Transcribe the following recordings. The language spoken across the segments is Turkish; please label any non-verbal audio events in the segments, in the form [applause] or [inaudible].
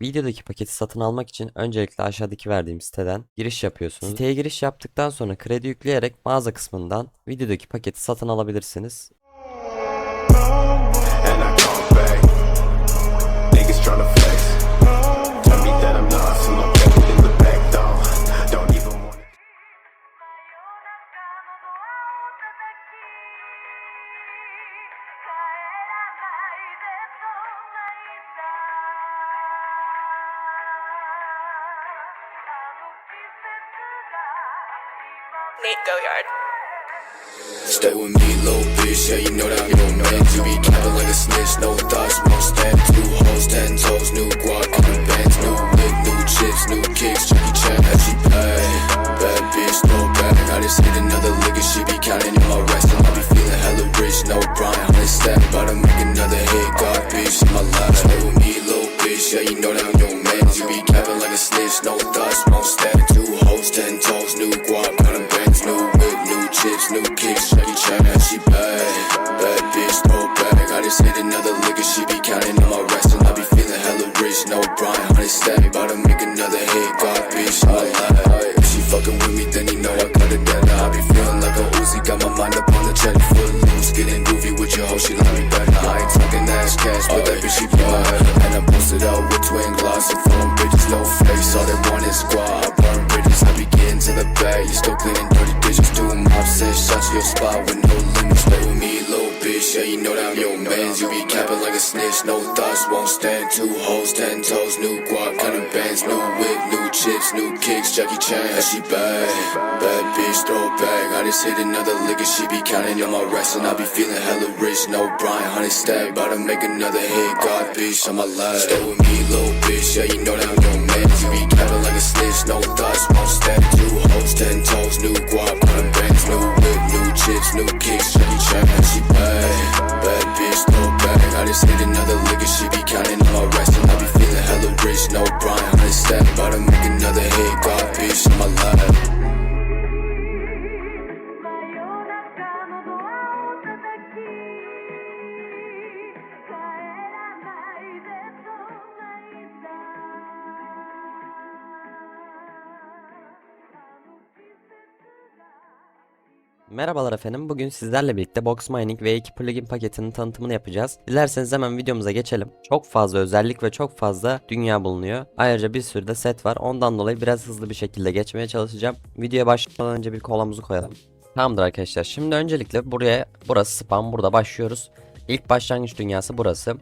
Videodaki paketi satın almak için öncelikle aşağıdaki verdiğim siteden giriş yapıyorsunuz. Siteye giriş yaptıktan sonra kredi yükleyerek mağaza kısmından videodaki paketi satın alabilirsiniz. Nate Goyard. Stay with me, little bitch. Yeah, you know that I'm your man. You be capping like a snitch. No thoughts, won't stand. Two hoes, ten toes, new guac, new bands, new wig, new chips, new kicks. Jackie Chan, as she pay. Bad bitch, no bag. I just hit another you still cleaning dirty dishes. Doing mob set shots your spot with no limits. Play with me, little bitch. Yeah, you know that I'm your mans. You be capping like a snitch, no thoughts, won't stand. Two hoes, ten toes, new guap, kind of bands, new whip, new chips, new kicks. Jackie Chan, yeah, she bad, bad bitch, throw back. I just hit another and she be counting on my rest, and I be feeling hella rich. No Brian, honey stack, about to make another hit. God bitch, on my life. Stay with me, little bitch. Yeah, you know that I'm your man. You be capping like a snitch, no thoughts, won't stand. Two hoes, ten toes, new guap, of bands, new whip, new chips, new kicks. Jackie Chan, she bad, bad bitch, throw back. I just hit another and she be counting on my rest, hella rich. No Brian, honey stack, about to make another hit. God bitch, on my life. 'Merhabalar efendim. Bugün sizlerle birlikte Box Mining V2 plugin paketinin tanıtımını yapacağız. Dilerseniz hemen videomuza geçelim. Çok fazla özellik ve çok fazla dünya bulunuyor. Ayrıca bir sürü de set var. Ondan dolayı biraz hızlı bir şekilde geçmeye çalışacağım. Videoya başlamadan önce bir kolumuzu koyalım. Tamamdır arkadaşlar. Şimdi öncelikle buraya burası spam. Burada başlıyoruz. İlk başlangıç dünyası burası.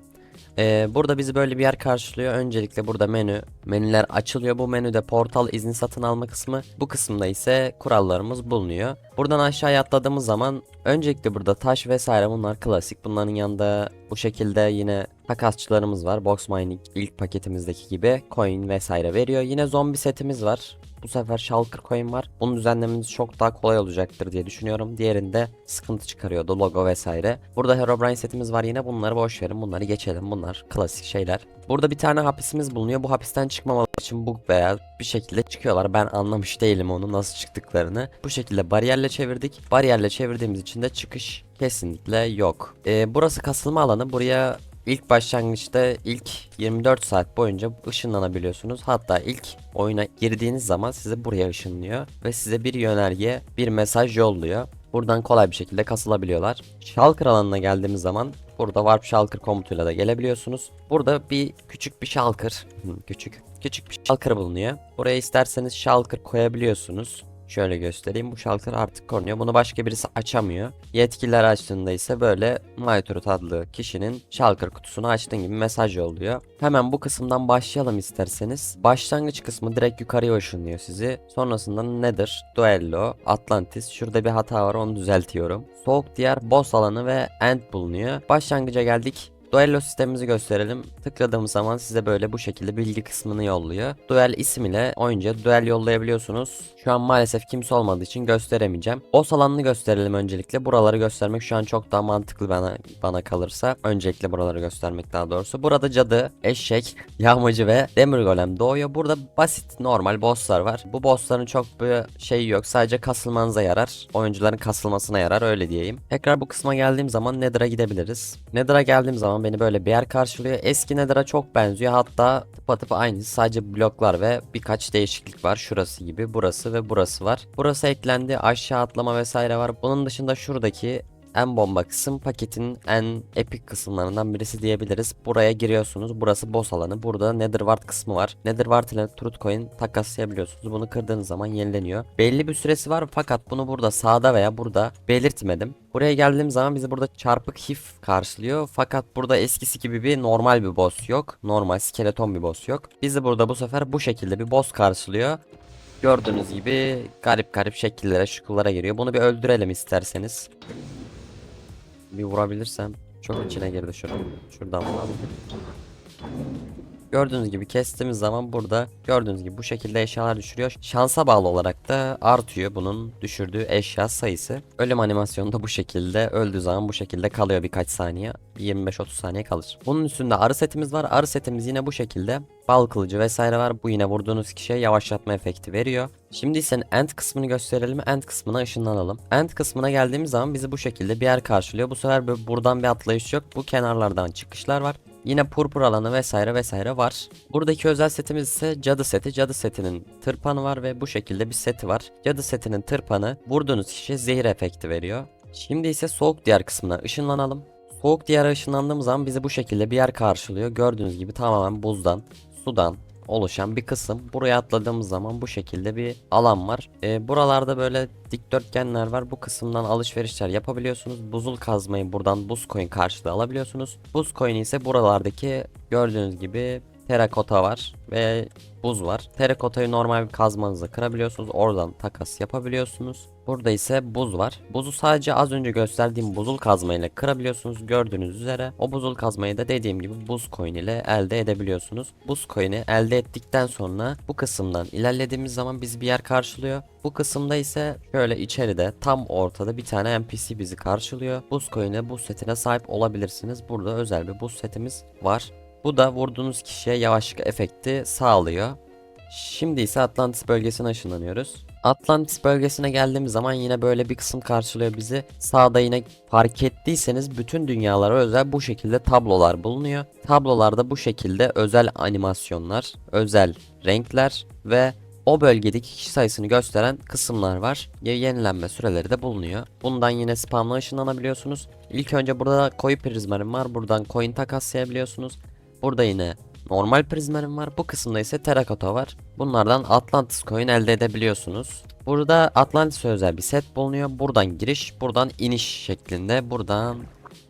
Ee, burada bizi böyle bir yer karşılıyor. Öncelikle burada menü. Menüler açılıyor. Bu menüde portal izni satın alma kısmı. Bu kısımda ise kurallarımız bulunuyor. Buradan aşağıya atladığımız zaman öncelikle burada taş vesaire bunlar klasik. Bunların yanında bu şekilde yine takasçılarımız var. Box Mining ilk paketimizdeki gibi coin vesaire veriyor. Yine zombi setimiz var. Bu sefer Shulker coin var. Bunu düzenlememiz çok daha kolay olacaktır diye düşünüyorum. Diğerinde sıkıntı çıkarıyordu logo vesaire. Burada Herobrine setimiz var yine bunları boş verin. Bunları geçelim. Bunlar klasik şeyler. Burada bir tane hapisimiz bulunuyor. Bu hapisten çıkmamaları için bug veya bir şekilde çıkıyorlar. Ben anlamış değilim onu nasıl çıktıklarını. Bu şekilde bariyerle çevirdik. Bariyerle çevirdiğimiz için de çıkış kesinlikle yok. Ee, burası kasılma alanı. Buraya İlk başlangıçta ilk 24 saat boyunca ışınlanabiliyorsunuz. Hatta ilk oyuna girdiğiniz zaman sizi buraya ışınlıyor ve size bir yönerge, bir mesaj yolluyor. Buradan kolay bir şekilde kasılabiliyorlar. Shulker alanına geldiğimiz zaman burada Warp Shulker komutuyla da gelebiliyorsunuz. Burada bir küçük bir Shulker, küçük küçük bir Shulker bulunuyor. Buraya isterseniz Shulker koyabiliyorsunuz. Şöyle göstereyim. Bu şalter artık korunuyor. Bunu başka birisi açamıyor. Yetkililer açtığında ise böyle Myturut adlı kişinin şalkır kutusunu açtığın gibi mesaj yolluyor. Hemen bu kısımdan başlayalım isterseniz. Başlangıç kısmı direkt yukarıya ışınlıyor sizi. Sonrasında Nether, Duello, Atlantis. Şurada bir hata var onu düzeltiyorum. Soğuk diyar, boss alanı ve End bulunuyor. Başlangıca geldik. Duello sistemimizi gösterelim. Tıkladığımız zaman size böyle bu şekilde bilgi kısmını yolluyor. Duel isim ile oyuncuya duel yollayabiliyorsunuz. Şu an maalesef kimse olmadığı için gösteremeyeceğim. Boss alanını gösterelim öncelikle. Buraları göstermek şu an çok daha mantıklı bana bana kalırsa. Öncelikle buraları göstermek daha doğrusu. Burada cadı, eşek, [laughs] yağmacı ve demir golem doğuyor. Burada basit normal bosslar var. Bu bossların çok bir şey yok. Sadece kasılmanıza yarar. Oyuncuların kasılmasına yarar öyle diyeyim. Tekrar bu kısma geldiğim zaman Nether'a gidebiliriz. Nether'a geldiğim zaman beni böyle bir yer karşılıyor. Eski Nether'a çok benziyor. Hatta tıpatıp aynısı. Sadece bloklar ve birkaç değişiklik var. Şurası gibi, burası ve burası var. Burası eklendi. Aşağı atlama vesaire var. Bunun dışında şuradaki en bomba kısım paketin en epik kısımlarından birisi diyebiliriz. Buraya giriyorsunuz. Burası boss alanı. Burada Netherwart kısmı var. Netherwart ile Truthcoin takaslayabiliyorsunuz. Bunu kırdığınız zaman yenileniyor. Belli bir süresi var fakat bunu burada sağda veya burada belirtmedim. Buraya geldiğim zaman bizi burada çarpık hif karşılıyor. Fakat burada eskisi gibi bir normal bir boss yok. Normal skeleton bir boss yok. Bizi burada bu sefer bu şekilde bir boss karşılıyor. Gördüğünüz gibi garip garip şekillere, şıkıllara giriyor. Bunu bir öldürelim isterseniz. Bir vurabilirsem. Çok içine girdi şuradan. Şuradan vuralım. Gördüğünüz gibi kestiğimiz zaman burada gördüğünüz gibi bu şekilde eşyalar düşürüyor. Şansa bağlı olarak da artıyor bunun düşürdüğü eşya sayısı. Ölüm animasyonu da bu şekilde öldüğü zaman bu şekilde kalıyor birkaç saniye. Bir 25-30 saniye kalır. Bunun üstünde arı setimiz var. Arı setimiz yine bu şekilde. Bal kılıcı vesaire var. Bu yine vurduğunuz kişiye yavaşlatma efekti veriyor. Şimdi ise end kısmını gösterelim. End kısmına ışınlanalım. End kısmına geldiğimiz zaman bizi bu şekilde bir yer karşılıyor. Bu sefer buradan bir atlayış yok. Bu kenarlardan çıkışlar var. Yine purpur alanı vesaire vesaire var. Buradaki özel setimiz ise cadı seti. Cadı setinin tırpanı var ve bu şekilde bir seti var. Cadı setinin tırpanı vurduğunuz kişiye zehir efekti veriyor. Şimdi ise soğuk diyar kısmına ışınlanalım. Soğuk diyara ışınlandığımız zaman bizi bu şekilde bir yer karşılıyor. Gördüğünüz gibi tamamen buzdan, sudan oluşan bir kısım. Buraya atladığımız zaman bu şekilde bir alan var. Ee, buralarda böyle dikdörtgenler var. Bu kısımdan alışverişler yapabiliyorsunuz. Buzul kazmayı buradan buz coin karşılığı alabiliyorsunuz. Buz coin ise buralardaki gördüğünüz gibi terakota var ve buz var. Terakotayı normal bir kazmanızla kırabiliyorsunuz. Oradan takas yapabiliyorsunuz. Burada ise buz var. Buzu sadece az önce gösterdiğim buzul kazmayla kırabiliyorsunuz. Gördüğünüz üzere o buzul kazmayı da dediğim gibi buz coin ile elde edebiliyorsunuz. Buz coin'i elde ettikten sonra bu kısımdan ilerlediğimiz zaman bizi bir yer karşılıyor. Bu kısımda ise şöyle içeride tam ortada bir tane NPC bizi karşılıyor. Buz coin'e buz setine sahip olabilirsiniz. Burada özel bir buz setimiz var. Bu da vurduğunuz kişiye yavaşlık efekti sağlıyor. Şimdi ise Atlantis bölgesine ışınlanıyoruz. Atlantis bölgesine geldiğimiz zaman yine böyle bir kısım karşılıyor bizi. Sağda yine fark ettiyseniz bütün dünyalara özel bu şekilde tablolar bulunuyor. Tablolarda bu şekilde özel animasyonlar, özel renkler ve o bölgedeki kişi sayısını gösteren kısımlar var. Yenilenme süreleri de bulunuyor. Bundan yine spamla ışınlanabiliyorsunuz. İlk önce burada koyu prizmarim var. Buradan coin takaslayabiliyorsunuz. Burada yine normal prizmarim var. Bu kısımda ise terakota var. Bunlardan Atlantis coin elde edebiliyorsunuz. Burada Atlantis özel bir set bulunuyor. Buradan giriş, buradan iniş şeklinde. Buradan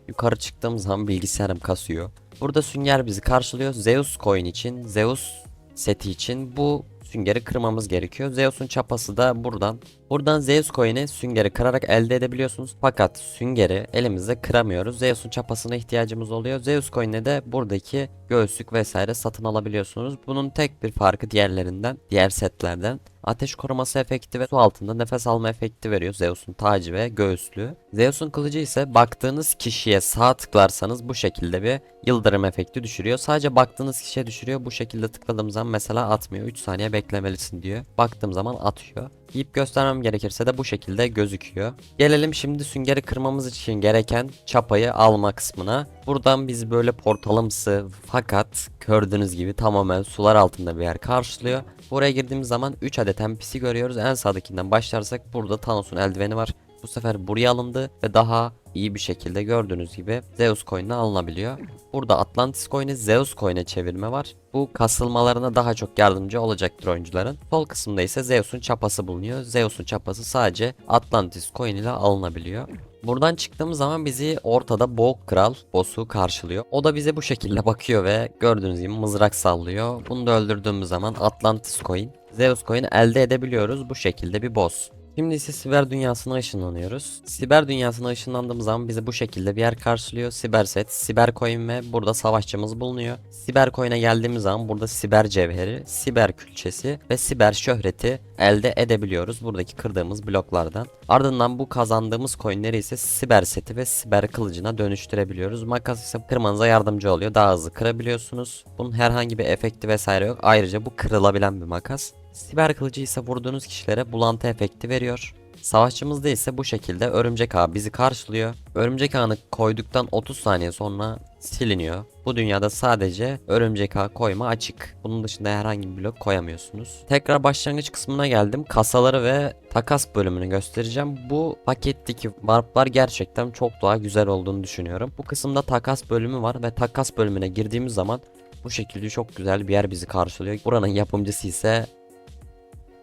yukarı çıktığım zaman bilgisayarım kasıyor. Burada sünger bizi karşılıyor. Zeus coin için, Zeus seti için bu süngeri kırmamız gerekiyor. Zeus'un çapası da buradan. Buradan Zeus coin'i süngeri kırarak elde edebiliyorsunuz. Fakat süngeri elimizde kıramıyoruz. Zeus'un çapasına ihtiyacımız oluyor. Zeus coin'le de buradaki göğüslük vesaire satın alabiliyorsunuz. Bunun tek bir farkı diğerlerinden, diğer setlerden. Ateş koruması efekti ve su altında nefes alma efekti veriyor Zeus'un tacı ve göğüslüğü. Zeus'un kılıcı ise baktığınız kişiye sağ tıklarsanız bu şekilde bir yıldırım efekti düşürüyor. Sadece baktığınız kişiye düşürüyor. Bu şekilde tıkladığım zaman mesela atmıyor. 3 saniye beklemelisin diyor. Baktığım zaman atıyor. Yiyip göstermem gerekirse de bu şekilde gözüküyor. Gelelim şimdi süngeri kırmamız için gereken çapayı alma kısmına. Buradan biz böyle portalımsı fakat gördüğünüz gibi tamamen sular altında bir yer karşılıyor. Buraya girdiğimiz zaman 3 adet NPC görüyoruz. En sağdakinden başlarsak burada Thanos'un eldiveni var. Bu sefer buraya alındı ve daha iyi bir şekilde gördüğünüz gibi Zeus coin'e alınabiliyor. Burada Atlantis coin'i Zeus coin'e çevirme var. Bu kasılmalarına daha çok yardımcı olacaktır oyuncuların. Sol kısımda ise Zeus'un çapası bulunuyor. Zeus'un çapası sadece Atlantis coin ile alınabiliyor. Buradan çıktığımız zaman bizi ortada Boğuk Kral boss'u karşılıyor. O da bize bu şekilde bakıyor ve gördüğünüz gibi mızrak sallıyor. Bunu da öldürdüğümüz zaman Atlantis coin, Zeus coin elde edebiliyoruz. Bu şekilde bir boss. Şimdi ise siber dünyasına ışınlanıyoruz. Siber dünyasına ışınlandığımız zaman bizi bu şekilde bir yer karşılıyor. Siber set, siber coin ve burada savaşçımız bulunuyor. Siber coin'e geldiğimiz zaman burada siber cevheri, siber külçesi ve siber şöhreti elde edebiliyoruz buradaki kırdığımız bloklardan. Ardından bu kazandığımız coinleri ise siber seti ve siber kılıcına dönüştürebiliyoruz. Makas ise kırmanıza yardımcı oluyor. Daha hızlı kırabiliyorsunuz. Bunun herhangi bir efekti vesaire yok. Ayrıca bu kırılabilen bir makas. Siber kılıcı ise vurduğunuz kişilere bulantı efekti veriyor. Savaşçımızda ise bu şekilde örümcek ağı bizi karşılıyor. Örümcek ağını koyduktan 30 saniye sonra siliniyor. Bu dünyada sadece örümcek ağı koyma açık. Bunun dışında herhangi bir blok koyamıyorsunuz. Tekrar başlangıç kısmına geldim. Kasaları ve takas bölümünü göstereceğim. Bu paketteki warplar gerçekten çok daha güzel olduğunu düşünüyorum. Bu kısımda takas bölümü var ve takas bölümüne girdiğimiz zaman bu şekilde çok güzel bir yer bizi karşılıyor. Buranın yapımcısı ise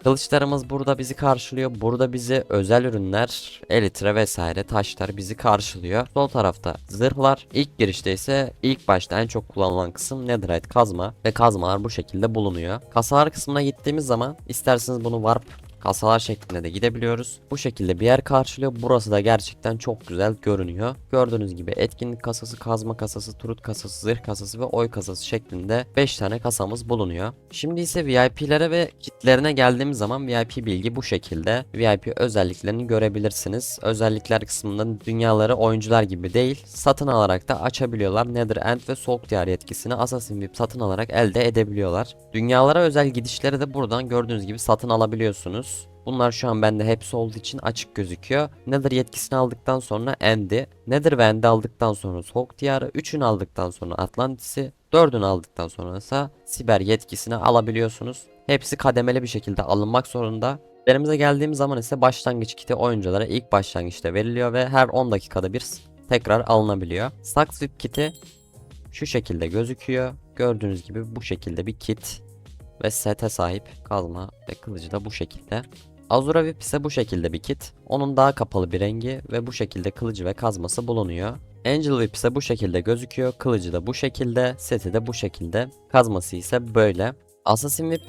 Kılıçlarımız burada bizi karşılıyor. Burada bizi özel ürünler, elitre vesaire taşlar bizi karşılıyor. Sol tarafta zırhlar. İlk girişte ise ilk başta en çok kullanılan kısım netherite kazma ve kazmalar bu şekilde bulunuyor. Kasalar kısmına gittiğimiz zaman isterseniz bunu warp kasalar şeklinde de gidebiliyoruz. Bu şekilde bir yer karşılıyor. Burası da gerçekten çok güzel görünüyor. Gördüğünüz gibi etkinlik kasası, kazma kasası, turut kasası, zırh kasası ve oy kasası şeklinde 5 tane kasamız bulunuyor. Şimdi ise VIP'lere ve kitlerine geldiğimiz zaman VIP bilgi bu şekilde. VIP özelliklerini görebilirsiniz. Özellikler kısmında dünyaları oyuncular gibi değil, satın alarak da açabiliyorlar. Netherend ve Soğuk Diyar yetkisini Assassin VIP satın alarak elde edebiliyorlar. Dünyalara özel gidişleri de buradan gördüğünüz gibi satın alabiliyorsunuz. Bunlar şu an bende hepsi olduğu için açık gözüküyor. Nether yetkisini aldıktan sonra End'i, Nether ve End'i aldıktan sonra Soğuk Diyarı, 3'ünü aldıktan sonra Atlantis'i, 4'ünü aldıktan sonra ise Siber yetkisini alabiliyorsunuz. Hepsi kademeli bir şekilde alınmak zorunda. Yerimize geldiğimiz zaman ise başlangıç kiti oyunculara ilk başlangıçta veriliyor ve her 10 dakikada bir tekrar alınabiliyor. Stacks VIP kiti şu şekilde gözüküyor. Gördüğünüz gibi bu şekilde bir kit ve sete sahip kazma ve kılıcı da bu şekilde. Azura VIP ise bu şekilde bir kit. Onun daha kapalı bir rengi ve bu şekilde kılıcı ve kazması bulunuyor. Angel VIP ise bu şekilde gözüküyor. Kılıcı da bu şekilde, seti de bu şekilde. Kazması ise böyle. Assassin VIP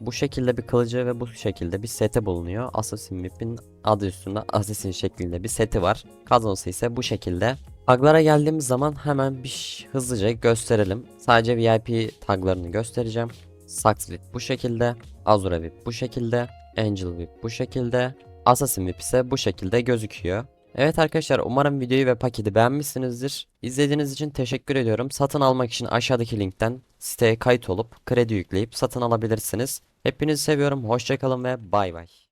bu şekilde bir kılıcı ve bu şekilde bir seti bulunuyor. Assassin VIP'in adı üstünde Assassin şeklinde bir seti var. Kazması ise bu şekilde. Taglara geldiğimiz zaman hemen bir hızlıca gösterelim. Sadece VIP taglarını göstereceğim. Sax VIP bu şekilde, Azura VIP bu şekilde, Angel VIP bu şekilde, Assassin VIP ise bu şekilde gözüküyor. Evet arkadaşlar umarım videoyu ve paketi beğenmişsinizdir. İzlediğiniz için teşekkür ediyorum. Satın almak için aşağıdaki linkten siteye kayıt olup kredi yükleyip satın alabilirsiniz. Hepinizi seviyorum. Hoşçakalın ve bay bay.